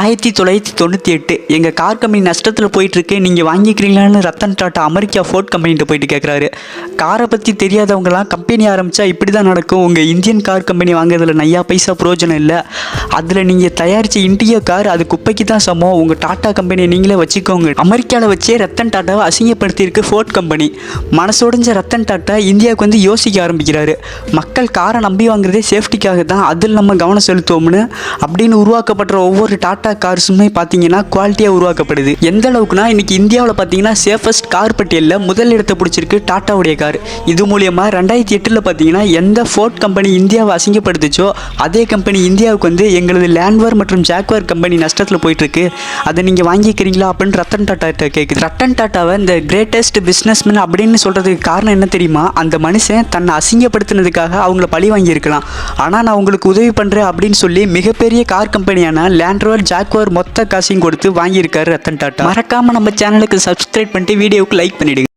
ஆயிரத்தி தொள்ளாயிரத்தி தொண்ணூற்றி எட்டு. எங்கள் கார் கம்பெனி நஷ்டத்தில் போயிட்டுருக்கு. நீங்கள் வாங்கிக்கிறீங்களான்னு ரத்தன் டாட்டா அமெரிக்கா ஃபோர்ட் கம்பெனிகிட்ட போயிட்டு கேட்குறாரு காரை பற்றி தெரியாதவங்களாம் கம்பெனி ஆரம்பித்தா இப்படி தான் நடக்கும். உங்கள் இந்தியன் கார் கம்பெனி வாங்குறதுல நையா பைசா பிரயோஜனம் இல்லை. அதில் நீங்கள் தயாரித்த இண்டியோ கார் அது குப்பைக்கு தான் சமம். உங்கள் டாட்டா கம்பெனியை நீங்களே வச்சுக்கோங்க. அமெரிக்காவில் வச்சே ரத்தன் டாட்டாவை அசிங்கப்படுத்தியிருக்கு ஃபோர்ட் கம்பெனி. மனசுடைஞ்ச ரத்தன் டாட்டா இந்தியாவுக்கு வந்து யோசிக்க ஆரம்பிக்கிறாரு. மக்கள் காரை நம்பி வாங்குறதே சேஃப்டிக்காக தான். அதில் நம்ம கவனம் செலுத்துவோம்னு அப்படின்னு உருவாக்கப்படுற ஒவ்வொரு டாட்டா கார்ஸுமே பார்த்தீங்கன்னா குவாலிட்டியாக உருவாக்கப்படுது. எந்த அளவுக்குனா இன்றைக்கி இந்தியாவில் பார்த்தீங்கன்னா சேஃபஸ்ட் கார் பட்டியலில் முதல் இடத்தை பிடிச்சிருக்கு டாட்டாவுடைய கார். இது மூலியமாக ரெண்டாயிரத்தி எட்டில் பார்த்தீங்கன்னா எந்த ஃபோர்ட் கம்பெனி இந்தியாவை அசிங்கப்படுத்துச்சோ அதே கம்பெனி இந்தியாவுக்கு வந்து எங்களது லேண்ட்வர் மற்றும் ஜாக்வார் கம்பெனி நஷ்டத்தில் போயிட்டுருக்கு. அதை நீங்கள் வாங்கிக்கிறீங்களா அப்படின்னு ரத்தன் டாட்டா கேட்குது ரத்தன் டாட்டாவை இந்த கிரேட்டஸ்ட் பிஸ்னஸ்மேன் அப்படின்னு சொல்கிறதுக்கு காரணம் என்ன தெரியுமா? அந்த மனுஷன் தன்னை அசிங்கப்படுத்தினதுக்காக அவங்கள பழி வாங்கியிருக்கலாம். ஆனால் நான் உங்களுக்கு உதவி பண்ணுறேன் அப்படின்னு சொல்லி மிகப்பெரிய கார் கம்பெனியான லேண்ட்ரோவர் ஜாக்வார் மொத்த காசையும் கொடுத்து வாங்கியிருக்காரு ரத்தன் டாட்டா. மறக்காமல் நம்ம சேனலுக்கு சப்ஸ்கிரைப் பண்ணிட்டு வீடியோவுக்கு லைக் பண்ணிவிடுங்க